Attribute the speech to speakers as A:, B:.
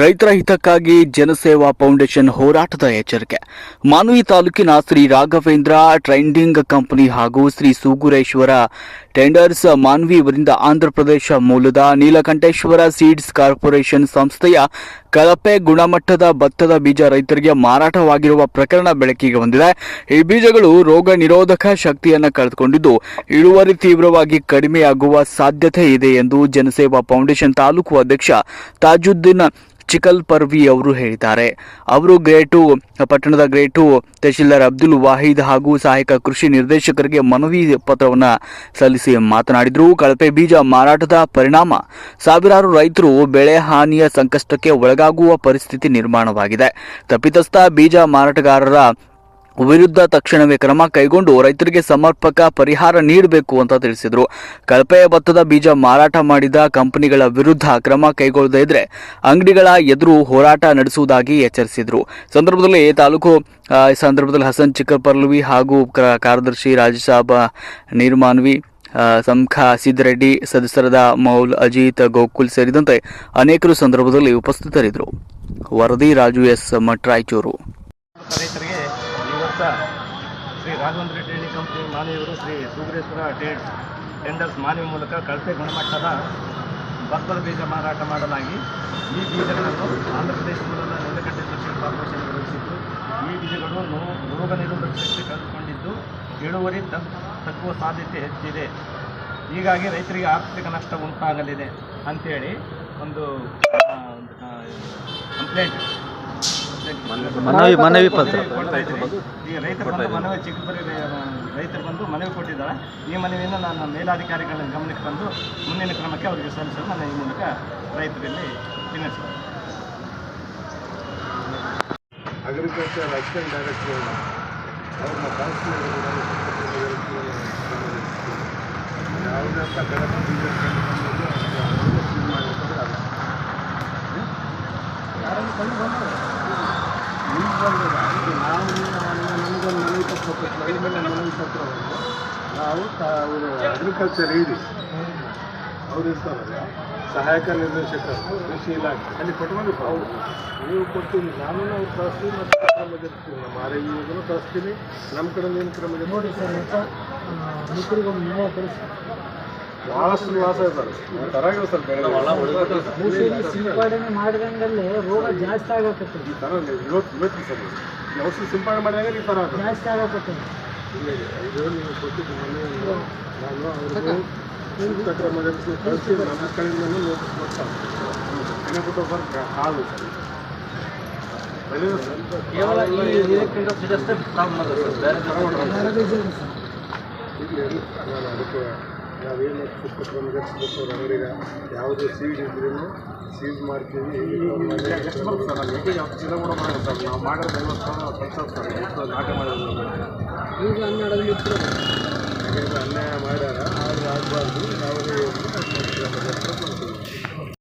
A: ರೈತರ ಹಿತಕ್ಕಾಗಿ ಜನಸೇವಾ ಫೌಂಡೇಶನ್ ಹೋರಾಟದ ಎಚ್ಚರಿಕೆ. ಮಾನವಿ ತಾಲೂಕಿನ ಶ್ರೀ ರಾಘವೇಂದ್ರ ಟ್ರೆಂಡಿಂಗ್ ಕಂಪನಿ ಹಾಗೂ ಶ್ರೀ ಸೂಗುರೇಶ್ವರ ಟೆಂಡರ್ಸ್ ಮಾನ್ವಿ ಇವರಿಂದ ಆಂಧ್ರಪ್ರದೇಶ ಮೂಲದ ನೀಲಕಂಠೇಶ್ವರ ಸೀಡ್ಸ್ ಕಾರ್ಪೊರೇಷನ್ ಸಂಸ್ಥೆಯ ಕಳಪೆ ಗುಣಮಟ್ಟದ ಭತ್ತದ ಬೀಜ ರೈತರಿಗೆ ಮಾರಾಟವಾಗಿರುವ ಪ್ರಕರಣ ಬೆಳಕಿಗೆ ಬಂದಿದೆ. ಈ ಬೀಜಗಳು ರೋಗ ನಿರೋಧಕ ಶಕ್ತಿಯನ್ನು ಕಳೆದುಕೊಂಡಿದ್ದು, ಇಳುವರಿ ತೀವ್ರವಾಗಿ ಕಡಿಮೆಯಾಗುವ ಸಾಧ್ಯತೆ ಇದೆ ಎಂದು ಜನಸೇವಾ ಫೌಂಡೇಶನ್ ತಾಲೂಕು ಅಧ್ಯಕ್ಷ ತಾಜುದ್ದೀನ್ ಚಿಕಲ್ ಪರ್ವಿ ಅವರು ಹೇಳಿದ್ದಾರೆ. ಅವರು ಗ್ರೇಟು, ಪಟ್ಟಣದ ಗ್ರೇಟು ತಹಶೀಲ್ದಾರ್ ಅಬ್ದುಲ್ ವಾಹಿದ್ ಹಾಗೂ ಸಹಾಯಕ ಕೃಷಿ ನಿರ್ದೇಶಕರಿಗೆ ಮನವಿ ಪತ್ರವನ್ನು ಸಲ್ಲಿಸಿ ಮಾತನಾಡಿದರು. ಕಳಪೆ ಬೀಜ ಮಾರಾಟದ ಪರಿಣಾಮ, ಸಾವಿರಾರು ರೈತರು ಬೆಳೆ ಹಾನಿಯ ಸಂಕಷ್ಟಕ್ಕೆ ಒಳಗಾಗುವ ಪರಿಸ್ಥಿತಿ ನಿರ್ಮಾಣವಾಗಿದೆ. ತಪ್ಪಿತಸ್ಥ ಬೀಜ ಮಾರಾಟಗಾರರ ವಿರುದ್ಧ ತಕ್ಷಣವೇ ಕ್ರಮ ಕೈಗೊಂಡು ರೈತರಿಗೆ ಸಮರ್ಪಕ ಪರಿಹಾರ ನೀಡಬೇಕು ಅಂತ ತಿಳಿಸಿದರು. ಕಳಪೆಯ ಭತ್ತದ ಬೀಜ ಮಾರಾಟ ಮಾಡಿದ ಕಂಪನಿಗಳ ವಿರುದ್ಧ ಕ್ರಮ ಕೈಗೊಳ್ಳದೇ ಇದ್ರೆ ಅಂಗಡಿಗಳ ಎದುರು ಹೋರಾಟ ನಡೆಸುವುದಾಗಿ ಎಚ್ಚರಿಸಿದರು. ಸಂದರ್ಭದಲ್ಲಿ ತಾಲೂಕು ಈ ಸಂದರ್ಭದಲ್ಲಿ ಹಸನ್ ಚಿಕ್ಕಪರ್ಲವಿ ಹಾಗೂ ಕಾರ್ಯದರ್ಶಿ ರಾಜಸಾಬ ನೀರ್ಮಾನ್ವಿ ಸಂಖಾ ಸಿದ್ದರೆಡ್ಡಿ, ಸದಸ್ಯರಾದ ಮೌಲ್ ಅಜಿತ್ ಗೋಕುಲ್ ಸೇರಿದಂತೆ ಅನೇಕರು ಸಂದರ್ಭದಲ್ಲಿ ಉಪಸ್ಥಿತರಿದ್ದರು. ವರದಿ ರಾಜು ಎಸ್ ಮಟ್ ರಾಯಚೂರು
B: ರೈತರಿಗೆ ಶ್ರೀ ರಾಘವೇಂದ್ರ ಡೈರಿ ಕಂಪ್ನಿ ಮಾನವಿಯವರು ಶ್ರೀ ಸುಗ್ರೇಶ್ವರ ಟೇಡ್ ಟೆಂಡರ್ಸ್ ಮಾನವಿ ಮೂಲಕ ಕಳಪೆ ಗುಣಮಟ್ಟದ ಭತ್ತದ ಬೀಜ ಮಾರಾಟ ಮಾಡಲಾಗಿ ಈ ಬೀಜಗಳನ್ನು ಆಂಧ್ರಪ್ರದೇಶ ಮೂಲದ ನೀಲಕಂಠೇಶ್ವರ ಸೀಡ್ ಕಾರ್ಪೊರೇಷನ್ ವಿರೋಧಿಸಿದ್ದು ಈ ಬೀಜಗಳು ರೋಗ ನಿರೋಧಕ ಶಕ್ತಿ ಕಳೆದುಕೊಂಡಿದ್ದು. ಇಳುವರಿ ತಗ್- ತಗ್ಗುವ ಸಾಧ್ಯತೆ ಹೆಚ್ಚಿದೆ. ಹೀಗಾಗಿ ರೈತರಿಗೆ ಆರ್ಥಿಕ ನಷ್ಟ ಉಂಟಾಗಲಿದೆ ಅಂಥೇಳಿ ಒಂದು ಕಂಪ್ಲೇಂಟ್
C: ಮನವಿ ಮನವಿ ಪತ್ರ.
B: ಈಗ ರೈತರು ಬಂದು ಮನವಿ ಚಿಕ್ಕಬರಿ ರೈತರು ಬಂದು ಮನವಿ ಕೊಟ್ಟಿದ್ದಾರೆ. ಈ ಮನವಿಯನ್ನು ನಾನು ಮೇಲಾಧಿಕಾರಿಗಳ ಗಮನಕ್ಕೆ ಬಂದು ಮುಂದಿನ ಕ್ರಮಕ್ಕೆ ಅವರಿಗೆ ಸಲ್ಲಿಸಲು ನಾನು ಈ ಮೂಲಕ ರೈತರಲ್ಲಿ ವಿನಂತಿಸ್ತೇನೆ.
D: ಅಗ್ರಿಕಲ್ಚರ್ ಅಸಿಸ್ಟೆಂಟ್ ಡೈರೆಕ್ಟರ್ ಅವ್ರನ್ನ ಯಾವುದೇ ಪ್ರಕಾರ ಬೀಜ ಕಂಡುಬಂದಿದ್ದು ಅವ್ರನ್ನ ಸೀಲ್ ಮಾಡಿರ್ತಾರೆ ಅಲ್ಲ ಈಗ ಬಂದಿದೆ ಈಗ ನಾವು ನಮಗೊಂದು ಪತ್ರವನ್ನು ನಾವು ಅವರು ಅಗ್ರಿಕಲ್ಚರ್ ಇಡಿ. ಅವ್ರು ಇರ್ತಾರಲ್ಲ ಸಹಾಯಕ ನಿರ್ದೇಶಕರು ಕೃಷಿ ಇಲಾಖೆ. ಅಲ್ಲಿ ಕೊಟ್ಟು ಅವರು ನೀವು ಕೊಡ್ತೀನಿ. ನಾನು ನಾವು ಕಳಿಸ್ತೀವಿ ಮತ್ತು ಕ್ರಮ ಜರುಗಿಸ್ತೀವಿ ನಮ್ಮ ಆರೋಗ್ಯವನ್ನು ಕಳಿಸ್ತೀನಿ. ನಮ್ಮ ಕಡೆ ಏನು ಕ್ರಮ ನೋಡಿ ಸರ್ ಭಾಳಷ್ಟು ಲಾಸ್ ಇದ್ದಾರೆ ತರಾಗಿಲ್ಲ ಸರ್ ಬೆಳೆ
E: ಸಿಂಪಡಣೆ ಮಾಡಿದಂಗಲ್ಲೇ ರೋಗ ಜಾಸ್ತಿ ಆಗಕತ್ತೆ
D: ಈ ಥರ ಇವತ್ತು ಇವತ್ತು ಸರ್. ಔಷಧಿ ಸಿಂಪಡಣೆ ಮಾಡಿದಾಗ ಈ ಥರ
E: ಜಾಸ್ತಿ ಆಗಕತ್ತೆ
D: ಇದು. ನೀವು ಕೊಟ್ಟಿದ್ದು ನಾನು ಅವ್ರಿಗೆ ಸೂಕ್ತ ಕ್ರಮ ಜರುಗಿಸಿ ಕಳಿಸಿ ನಮ್ಮ ಕಡೆಯಿಂದಲೂ ನೋಟಿಸ್ ಕೊಡ್ತಾರೆ ಏನಾಗ್ಬಿಟ್ಟು ಸರ್
C: ಕೇವಲ ಈ ನೀಲಕಂಠ ಬೀಜಷ್ಟೇ ಪ್ರಾಬ್ಲಮ್ ಅದ ಸರ್. ಬೇರೆ
D: ಇಲ್ಲಿ ನಾನು ಅದಕ್ಕೆ ನಾವೇನು ಪುಸ್ತಕವನ್ನು ಅಂಗಡಿಗೆ ಯಾವುದೇ ಸೀಡ್ ಇದ್ರೂ ಸೀಸ್ ಮಾಡ್ತೀವಿ. ಎಷ್ಟು ಬರುತ್ತೆ ಸರ್? ನಾಟಿ ಹೇಗೆ